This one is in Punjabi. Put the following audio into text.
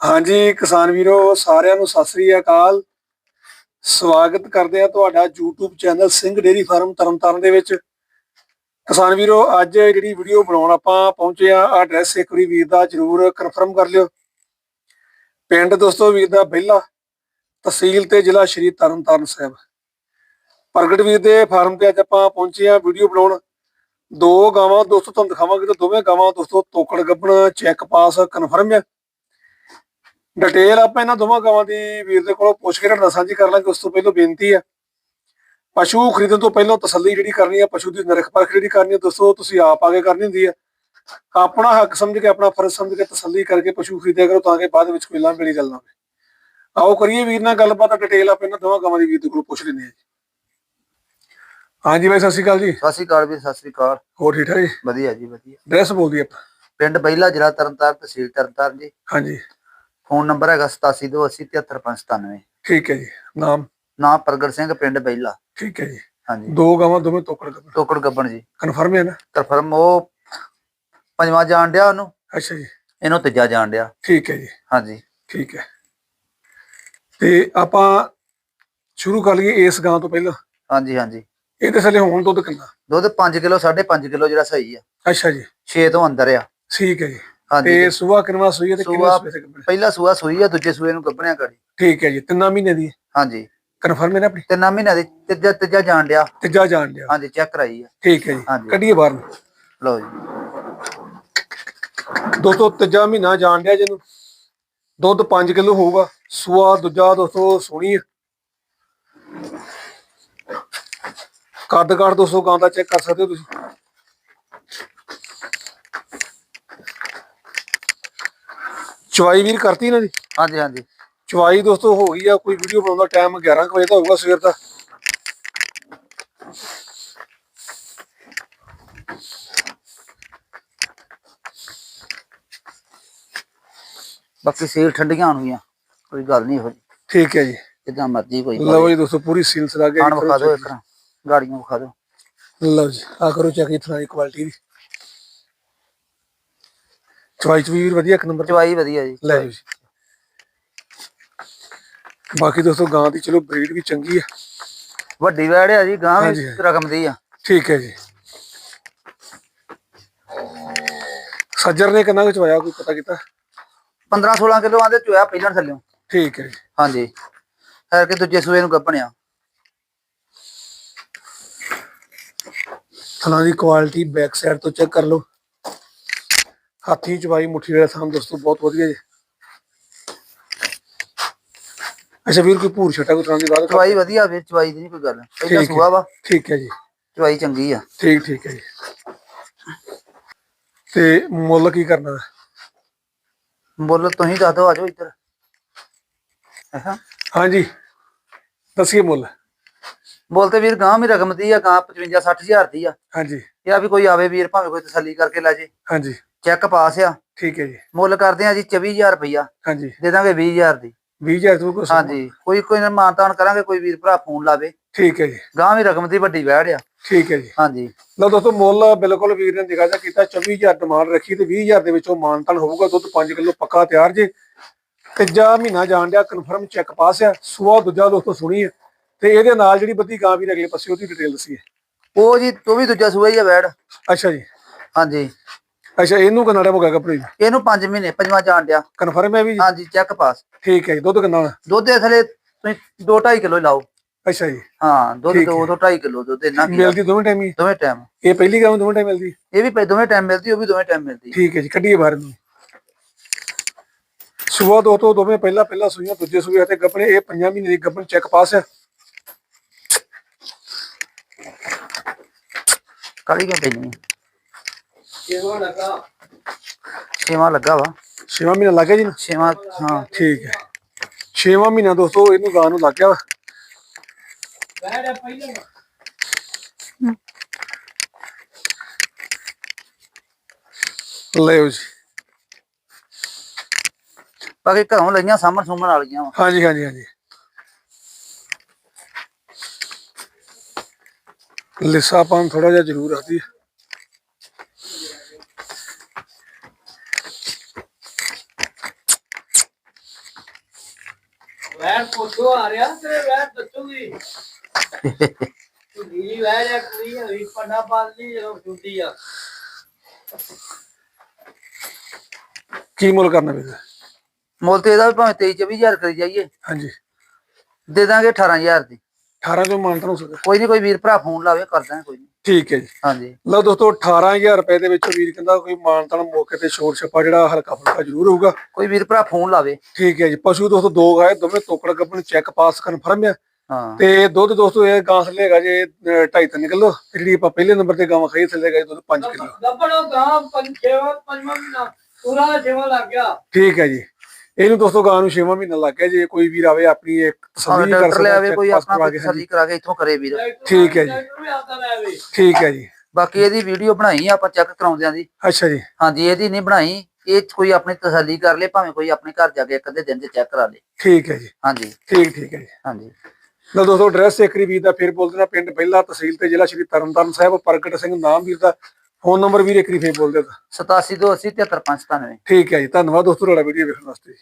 ਹਾਂਜੀ, ਕਿਸਾਨ ਵੀਰੋ, ਸਾਰਿਆਂ ਨੂੰ ਸਤਿ ਸ੍ਰੀ ਅਕਾਲ। ਸਵਾਗਤ ਕਰਦੇ ਆ ਤੁਹਾਡਾ YouTube channel Singh dairy farm Tarn Taran ਦੇ ਵਿੱਚ। ਕਿਸਾਨ ਵੀਰੋ, ਅੱਜ ਜਿਹੜੀ ਵੀਡੀਓ ਬਣਾਉਣ ਆਪਾਂ ਪਹੁੰਚੇ ਆ ਐਡਰੈਸ ਇੱਕ ਵਾਰੀ ਵੀਰ ਦਾ ਜਰੂਰ ਕਨਫਰਮ ਕਰ ਲਿਓ। ਪਿੰਡ ਦੋਸਤੋ, ਵੀਰ ਦਾ ਬਹਿਲਾ ਤਹਿਸੀਲ ਤੇ ਜ਼ਿਲ੍ਹਾ ਸ਼੍ਰੀ ਤਰਨਤਾਰਨ ਸਾਹਿਬ। ਪ੍ਰਗਟ ਵੀਰ ਦੇ ਫਾਰਮ ਤੇ ਅੱਜ ਆਪਾਂ ਪਹੁੰਚੇ ਆ ਵੀਡੀਓ ਬਣਾਉਣ। ਦੋ ਗਾਵਾਂ ਦੋਸਤੋ, ਤੁਹਾਨੂੰ ਦਿਖਾਵਾਂਗੇ ਤੇ ਦੋਵੇਂ ਗਾਵਾਂ ਦੋਸਤੋ, ਤੋਕੜ ਗੱਬਣ, ਚੈੱਕ ਪਾਸ ਕਨਫਰਮ ਹੈ ਡਿਟੇਲ ਆਪਾਂ ਇਹਨਾਂ ਦੋਵਾਂ ਗਾਵਾਂ ਦੀ ਵੀਰ ਦੇ ਕੋਲੋਂ ਪੁੱਛ ਕੇ ਨਾਲ ਸਾਂਝੀ ਕਰ ਲਾਂਗੇ ਉਸ ਤੋਂ ਪਹਿਲਾਂ ਬੇਨਤੀ ਹੈ। ਪਸ਼ੂ ਖਰੀਦਣ ਤੋਂ ਪਹਿਲਾਂ ਤਸੱਲੀ ਜਿਹੜੀ ਕਰਨੀ ਹੈ ਪਸ਼ੂ ਦੀ ਨਿਰਖ ਪਰਖ ਜਿਹੜੀ ਕਰਨੀ ਹੈ ਦੋਸਤੋ ਤੁਸੀਂ ਆਪ ਆਗੇ ਕਰਨੀ ਹੁੰਦੀ ਹੈ। ਆਪਣਾ ਹੱਕ ਸਮਝ ਕੇ ਆਪਣਾ ਫਰਜ਼ ਸਮਝ ਕੇ ਤਸੱਲੀ ਕਰਕੇ ਪਸ਼ੂ ਖਰੀਦਿਆ ਕਰੋ ਤਾਂ ਕਿ ਬਾਅਦ ਵਿੱਚ ਕੋਈ ਲਾਂਭੇੜੀ ਗੱਲ ਨਾ ਹੋਵੇ। ਆਓ ਕਰੀਏ ਵੀਰ ਨਾਲ ਗੱਲਬਾਤ ਡਿਟੇਲ ਆਪਾਂ ਇਹਨਾਂ ਦੋਵਾਂ ਗਾਵਾਂ ਦੀ ਵੀਰ ਦੇ ਕੋਲੋਂ ਪੁੱਛ ਲੈਂਦੇ ਜੀ। ਹਾਂਜੀ ਬਾਈ ਸਤਿ ਸ਼੍ਰੀ ਅਕਾਲ ਜੀ। ਸਤਿ ਸ਼੍ਰੀ ਅਕਾਲ ਵੀ ਸਤਿ ਸ਼੍ਰੀ ਅਕਾਲ। ਹੋਰ ਠੀਕ ਠਾਕ ਜੀ? ਵਧੀਆ ਜੀ ਵਧੀਆ। ਐਡਰੈਸ ਬੋਲਦੀ ਆਪਾਂ। ਪਿੰਡ ਬਈਲਾ ਜ਼ਿਲ੍ਹਾ ਤਰਨਤਾਰਨ ਤਹਿਸੀਲ ਤਰਨਤਾਰਨ ਜੀ। ਹਾਂਜੀ। ਫੋਨ ਨੰਬਰ ਹੈਗਾ 8728073597 ਠੀਕ ਹੈ ਜੀ ਨਾਮ? ਨਾਮ ਪ੍ਰਗਟ ਸਿੰਘ ਪਿੰਡ ਬਈਲਾ ਠੀਕ ਹੈ ਜੀ। ਹਾਂਜੀ। ਦੋ ਗਾਵਾਂ ਦੋਵੇਂ ਤੋਕੜ ਗੱਬਣ। ਟੋਕੜ ਗੱਬਣ ਜੀ। ਕਨਫਰਮ ਹੈ ਨਾ? ਕਨਫਰਮ ਉਹ ਪੰਜਵਾਂ ਜਾਣ ਡਿਆ ਉਹਨੂੰ। ਅੱਛਾ ਜੀ। ਇਹਨੂੰ ਤੀਜਾ ਜਾਣ ਡਿਆ। ਠੀਕ ਹੈ ਜੀ। ਹਾਂਜੀ। ਠੀਕ ਹੈ। ਤੇ ਆਪਾਂ ਸ਼ੁਰੂ ਕਰ ਲਈਏ ਇਸ ਗਾਂ ਤੋਂ ਪਹਿਲਾਂ। ਹਾਂਜੀ ਹਾਂਜੀ। ਇਹਦੇ ਥੱਲੇ ਹੁਣ ਦੁੱਧ ਕਿੰਨਾ? ਦੁੱਧ 5 ਕਿਲੋ 5.5 ਕਿਲੋ ਜਿਹੜਾ ਸਹੀ ਆ। ਅੱਛਾ ਜੀ। 6 ਤੋਂ ਅੰਦਰ ਆ। ਠੀਕ ਹੈ ਜੀ। ਹਾਂਜੀ ਤੇ ਸੂਆ ਕਿੰਨਾ ਸੂਈ ਹੈ ਤੇ ਕਿੰਨੇ ਸੂਆ- ਸੂਏ ਤੇ ਗੱਭਣ? ਪਹਿਲਾ ਸੂਆ ਸੂਈ ਆ ਦੂਜੇ ਸੂਏ ਨੂੰ ਗੱਬਣਿਆ ਗਾੜੀ ਠੀਕ ਹੈ ਜੀ ਤਿੰਨਾਂ ਮਹੀਨੇ ਦੀ ਹਾਂਜੀ। ਕਨਫਰਮ ਹੈ ਨਾ ਆਪਣੀ? ਤਿੰਨਾਂ ਮਹੀਨਿਆਂ ਦੀ ਤੀਜਾ ਤੀਜਾ ਜਾਣ ਡਿਆ। ਤੀਜਾ ਜਾਣ ਦਿਆ ਹਾਂਜੀ ਚੈੱਕ ਕਰਾਈ ਆ। ਠੀਕ ਹੈ ਜੀ। ਹਾਂਜੀ। ਕੱਢੀਏ ਬਾਹਰ ਨੂੰ। ਲਓ ਜੀ। ਦੋਸਤੋ ਤੀਜਾ ਮਹੀਨਾ ਜਾਣ ਦਿਆ ਜਿਹਨੂੰ। ਦੁੱਧ 5 ਕਿਲੋ ਹੋਊਗਾ। ਸੂਆ ਦੂਜਾ ਦੋਸਤੋ ਸੋਹਣੀ ਹੈ ਕੱਦ ਕਾਠ ਦੋਸਤੋ ਗਾਂ ਦਾ ਚੈੱਕ ਕਰ ਸਕਦੇ ਹੋ ਤੁਸੀਂ? ਚਵਾਈ ਵੀਰ ਕਰਤੀ ਨਾ ਜੀ ਹਾਂਜੀ ਹਾਂਜੀ। ਚਵਾਈ ਦੋਸਤੋ ਹੋ ਗਈ ਆ ਕੋਈ ਵੀਡੀਓ ਬਣਾਉਣ ਦਾ ਟਾਈਮ 11 ਕੁ ਵਜੇ ਦਾ ਹੋਊਗਾ ਸਵੇਰ ਦਾ। ਬਾਕੀ ਸੇਲ ਠੰਡੀਆਂ ਹੋਣਗੀਆਂ ਕੋਈ ਗੱਲ ਨਹੀਂ ਹੋ ਠੀਕ ਹੈ ਜੀ। ਜਿੱਦਾਂ ਮਰਜ਼ੀ ਕੋਈ ਲਓ ਜੀ ਦੋਸਤੋ ਪੂਰੀ ਸੀਲਸ ਲਾ ਕੇ ਖਾਣ ਵਿਖਾ ਦਿਓ ਇੱਕ ਨਾ ਗਾੜੀਆਂ ਵਿਖਾ ਦਿਓ। ਲਓ ਜੀ ਆ ਕਰੋ ਚੈੱਕ ਇਥੋਂ ਦੀ ਕੁਆਲਿਟੀ ਦੀ। ਚਵਾਈ ਚ ਵੀ ਵਧੀਆ ਇੱਕ ਨੰਬਰ ਚਵਾਈ ਵਧੀਆ ਜੀ। ਲੈ ਜੀ। ਬਾਕੀ ਦੋਸਤੋ ਗਾਂ ਦੀ ਚਲੋ ਬਰੀਡ ਵੀ ਚੰਗੀ ਆ। ਵੱਡੀ ਵੈੜ ਆ ਜੀ ਗਾਂ ਵੀ। ਰਕਮ ਦੀ ਆ। ਠੀਕ ਹੈ ਜੀ। ਸੱਜਰ ਨੇ ਕਿੰਨਾ ਕੁ ਚਵਾਇਆ ਕੋਈ ਪਤਾ ਕੀਤਾ? 15 16 ਕਿਲੋ ਆਂਦੇ ਚੋਇਆ ਪਹਿਲਾਂ ਥੱਲਿਓ। ਠੀਕ ਹੈ ਜੀ। ਹਾਂਜੀ। ਹੈ ਕਿ ਦੂਜੇ ਸੂਏ ਨੂੰ ਗੱਪਣਿਆ ਥਣਾ ਦੀ ਕੁਆਲਿਟੀ ਬੈਕ ਸਾਈਡ ਤੋਂ ਚੈੱਕ ਕਰ ਲਓ। ਹਾਥੀ ਚਵਾਈ ਮੁੱਠੀ ਵਾਲਾ ਥਾਂ ਦੋਸਤੋ ਬਹੁਤ ਵਧੀਆ ਜੀ। ਅੱਛਾ ਵੀਰ ਕੋਈ ਭੂਰ ਛਟਾ ਕੋਈ ਥਾਂ ਦੀ ਬਾਤ ਚਵਾਈ ਵਧੀਆ ਵੀ ਚਵਾਈ ਦੀ ਨਹੀਂ ਕੋਈ ਗੱਲ। ਪਹਿਲਾਂ ਠੀਕ ਹੈ। ਸੂਆ ਵਾ। ਠੀਕ ਹੈ ਜੀ। ਚਵਾਈ ਚੰਗੀ ਆ। ਠੀਕ ਠੀਕ ਹੈ ਜੀ। ਤੇ ਮੁੱਲ ਕੀ ਕਰਨਾ? ਹੈ? ਮੁੱਲ ਤੁਸੀਂ ਦੱਸ ਦਿਓ ਆਜੋ ਇੱਧਰ। ਅੱਛਾ ਹਾਂਜੀ ਦੱਸੀਏ ਮੁੱਲ। ਮੁੱਲ ਤੇ ਵੀਰ ਗਾਂ ਵੀ ਰਕਮ ਦੀ ਆ ਗਾਂ 55 60 ਹਜ਼ਾਰ ਦੀ ਆ। ਹਾਂਜੀ। ਇਹ ਆ ਵੀ ਕੋਈ ਆਵੇ ਵੀਰ ਭਾਵੇਂ ਕੋਈ ਤਸੱਲੀ ਕਰਕੇ ਲੈ ਜੇ। ਹਾਂਜੀ। ਚੈੱਕ ਪਾਸ ਆ। ਠੀਕ ਹੈ ਜੀ। ਮੁੱਲ ਕਰਦੇ ਆ ਜੀ 24000 ਰੁਪਈਆ। ਹਾਂਜੀ। ਦੇ ਦਾਂਗੇ 20000 ਦੀ। 20000 ਤੋਂ ਕੁਛ ਹਾਂਜੀ। ਕੋਈ ਕੋਈ ਨਾ ਮਾਨਤਾਨ ਕਰਾਂਗੇ ਕੋਈ ਵੀਰ ਭਰਾ ਫੋਨ ਲਾਵੇ। ਠੀਕ ਹੈ ਜੀ। ਗਾਂ ਵੀ ਰਕਮ ਦੀ ਵੱਡੀ ਵੈੜ ਆ। ਠੀਕ ਹੈ ਜੀ। ਹਾਂਜੀ। ਲਓ ਦੋਸਤੋ ਮੁੱਲ ਬਿਲਕੁਲ ਵੀਰ ਨੇ ਨਿਗਾਹ ਕੀਤਾ 24000 ਡਿਮਾਂਡ ਰੱਖੀ ਤੇ 20000 ਦੇ ਵਿੱਚੋਂ ਮਾਨਤਨ ਹੋਊਗਾ ਦੁੱਧ 5 ਕਿਲੋ ਪੱਕਾ ਤਿਆਰ ਜੇ। ਤੀਜਾ ਮਹੀਨਾ ਜਾਣ ਡਿਆ ਕਨਫਰਮ ਚੈੱਕ ਪਾਸ ਆ। ਸੂਆ ਦੂਜਾ ਦੋਸਤੋ ਸੁਣੀ ਹੈ ਤੇ ਇਹਦੇ ਨਾਲ ਜਿਹੜੀ ਬੱਦੀ ਗਾਂ ਵੀ ਅਗਲੇ ਪਾਸੇ ਉਹਦੀ ਡਿਟੇਲ ਦਸੀਏ। ਉਹ ਜੀ ਤੂੰ ਵੀ ਦੂਜਾ ਸੂਆ ਹੀ ਆ ਵੈੜ। ਅੱਛਾ ਜੀ। ਹਾਂਜੀ। ਅੱਛਾ ਇਹਨੂੰ ਕਿੰਨਾ ਟਾਈਮ ਹੋ ਗਿਆ ਕੱਪੜੇ ਇਹਨੂੰ 5 ਮਹੀਨੇ ਪੰਜਵਾਂ ਜਾਣ ਡਿਆ। ਕਨਫਰਮ ਹੈ ਵੀ? ਹਾਂਜੀ ਚੈੱਕ ਪਾਸ ਠੀਕ ਹੈ ਜੀ ਦੁੱਧ ਕਿੰਨਾ ਹੋਣਾ? ਦੁੱਧ ਦੇ ਥਲੇ ਤੁਸੀਂ 2.5 ਕਿਲੋ ਲਾਓ। ਅੱਛਾ ਜੀ। ਹਾਂ ਦੁੱਧ ਠੀਕ 2 ਤੋਂ 2.5 ਕਿਲੋ ਦੁੱਧ ਇੰਨਾ। ਮਿਲਦੀ ਦੋਵੇਂ ਟਾਈਮ ਹੀ? ਦੋਵੇਂ ਟਾਈਮ ਇਹ ਪਹਿਲੀ ਗਾਂ ਦੋਵੇਂ ਟਾਈਮ ਮਿਲਦੀ? ਇਹ ਵੀ ਦੋਵੇਂ ਟਾਈਮ ਮਿਲਦੀ ਉਹ ਵੀ ਦੋਵੇਂ ਟਾਈਮ ਮਿਲਦੀ। ਠੀਕ ਹੈ ਜੀ ਕੱਢੀਏ ਬਾਹਰ ਨੂੰ ਸੂਆ ਦੋ ਤੋਂ ਦੋਵੇਂ ਪਹਿਲਾਂ ਪਹਿਲਾਂ ਸੂਈਆਂ ਦੂਜੇ ਸੂਏ ਤੇ ਗੱਪਣੇ ਇਹ ਪੰਜਾਂ ਮਹੀਨੇ ਦੀ ਗੱਪਣ ਚੈੱਕ ਪਾਸ ਹੈ। ਕਾਲੀ ਕਿਉਂ ਪੈਣੀ ਛੇਵਾਂ ਲੱਗਾ। ਵਾ। ਛੇਵਾਂ ਮਹੀਨਾ ਲੱਗ ਗਿਆ ਜੀ ਨਾ? ਛੇਵਾਂ ਹਾਂ ਠੀਕ ਹੈ। ਛੇਵਾਂ ਮਹੀਨਾ ਦੋਸਤੋ ਇਹਨੂੰ ਗਾਂ ਨੂੰ ਲੱਗ ਗਿਆ ਵਾ। ਲਿਓ ਜੀ। ਬਾਕੀ ਘਰੋਂ ਲਈਆਂ ਸਾਹਮਣ ਸੁਮਣ ਵਾਲੀਆਂ ਵਾ। ਹਾਂਜੀ ਹਾਂਜੀ ਹਾਂਜੀ। ਲਿਸਾ ਪਾਣ ਥੋੜਾ ਜਿਹਾ ਜ਼ਰੂਰ ਆਦੀ ਹੈ ਵੈਰ ਪੁੱਛੋ ਆ ਰਿਹਾ ਤੇ ਵੈਰ ਦੱਸੂਗੀ। ਨੀਲੀ ਵੈਰ ਆ ਕੁੜੀ ਆ ਵੀ ਪੰਡਾ ਪਾਲਦੀ ਜਦੋਂ ਛੁੱਟੀ ਆ। ਕੀ ਮੁੱਲ ਕਰਨਾ ਵੀਰ? ਮੁੱਲ ਤੇ ਇਹਦਾ ਵੀ ਭਾਵੇਂ 23 24000 ਕਰੀ ਜਾਈਏ। ਹਾਂਜੀ। ਦੇ ਦਾਂਗੇ 18000 ਦੀ। 18 ਤੋਂ ਮਾਨਤਨ ਹੋ ਸਕਦਾ। ਕੋਈ ਨਹੀਂ ਕੋਈ ਵੀਰ ਭਰਾ ਫੋਨ ਲਾਵੇ ਕਰ ਦਾਂਗੇ ਕੋਈ ਨਹੀਂ ਠੀਕ ਹੈ ਜੀ। ਹਾਂਜੀ। ਲਓ ਦੋਸਤੋ 18000 ਰੁਪਏ ਦੇ ਵਿੱਚ ਵੀਰ ਕਹਿੰਦਾ ਕੋਈ ਮਾਨਤਨ ਮੌਕੇ ਤੇ ਛੋਟ ਛੱਪਾ ਜਿਹੜਾ ਹਲਕਾ ਫੁਲਕਾ ਜ਼ਰੂਰ ਹੋਊਗਾ। ਕੋਈ ਵੀਰ ਭਰਾ ਫੋਨ ਲਾਵੇ। ਠੀਕ ਹੈ ਜੀ। ਪਸ਼ੂ ਦੋਸਤੋ ਦੋ ਗਾਏ ਦੋਵੇਂ ਤੋਕੜ ਗੱਪਣ ਚੈੱਕ ਪਾਸ ਕਨਫਰਮ ਆ। ਹਾਂ। ਤੇ ਦੁੱਧ ਦੋਸਤੋ ਇਹ ਗਾਂ ਥੱਲੇ ਹੈਗਾ ਜੇ 2.5 ਕਿਲੋ। ਤੇ ਜਿਹੜੀ ਆਪਾਂ ਪਹਿਲੇ ਨੰਬਰ ਤੇ ਗਾਂ ਖਾਈ ਥੱਲੇ ਹੈਗਾ ਦੁੱਧ 5 ਕਿਲੋ। ਗੱਬੜੋ ਗਾਂ ਪੰਜੇਵਾ ਪੰਜਵਾਂ ਮਹੀਨਾ ਪੂਰਾ ਛੇਵਾਂ ਲੱਗ ਗਿਆ। ਠੀਕ ਹੈ ਜੀ। ਇਹਨੂੰ ਦੋਸਤੋ ਗਾਂ ਨੂੰ 6ਵਾਂ ਮਹੀਨਾ ਲੱਗ ਗਿਆ ਜੇ ਕੋਈ ਵੀਰ ਆਵੇ ਆਪਣੀ ਇੱਕ ਤਸੱਲੀ ਕਰ ਲੈ ਸਕਦਾ ਆਵੇ ਕੋਈ ਆਪਣਾ ਤਸੱਲੀ ਕਰਾ ਕੇ ਇੱਥੋਂ ਕਰੇ ਵੀਰ। ਠੀਕ ਹੈ ਜੀ। ਲੈ ਠੀਕ ਹੈ ਜੀ। ਬਾਕੀ ਇਹਦੀ ਵੀਡੀਓ ਬਣਾਈ ਆਪਾਂ ਚੈੱਕ ਕਰਾਉਂਦਿਆਂ ਦੀ। ਅੱਛਾ ਜੀ। ਹਾਂਜੀ ਇਹਦੀ ਨਹੀਂ ਬਣਾਈ। ਇਹ ਕੋਈ ਆਪਣੀ ਤਸੱਲੀ ਕਰ ਲੇ ਭਾਵੇਂ ਕੋਈ ਆਪਣੇ ਘਰ ਜਾ ਕੇ ਇੱਕ ਅੱਧੇ ਦਿਨ 'ਚ ਚੈੱਕ ਕਰਾ ਲੇ। ਠੀਕ ਹੈ ਜੀ। ਹਾਂਜੀ। ਠੀਕ ਠੀਕ ਹੈ ਜੀ। ਹਾਂਜੀ। ਲਓ ਦੋਸਤੋ ਐਡਰੈਸ ਇੱਕ ਵੀਰ ਦਾ ਫਿਰ ਬੋਲ ਦੇਣਾ ਪਿੰਡ ਪਹਿਲਾ ਤਹਿਸੀਲ ਤੇ ਜ਼ਿਲ੍ਹਾ ਸ਼੍ਰੀ ਤਰਨਤਾਰਨ ਸਾਹਿਬ ਪ੍ਰਗਟ ਸਿੰਘ ਨਾਮ ਵੀਰ ਦਾ। ਫੋਨ ਨੰਬਰ ਵੀਰ ਇੱਕ ਵਾਰੀ ਫੇਰ ਬੋਲ ਦਿਓ 8728 73597 ਠੀਕ ਹੈ ਜੀ ਧੰਨਵਾਦ ਦੋਸਤੋ ਤੁਹਾਡਾ ਵੀਡੀਓ ਵੇਖਣ ਵਾਸਤੇ।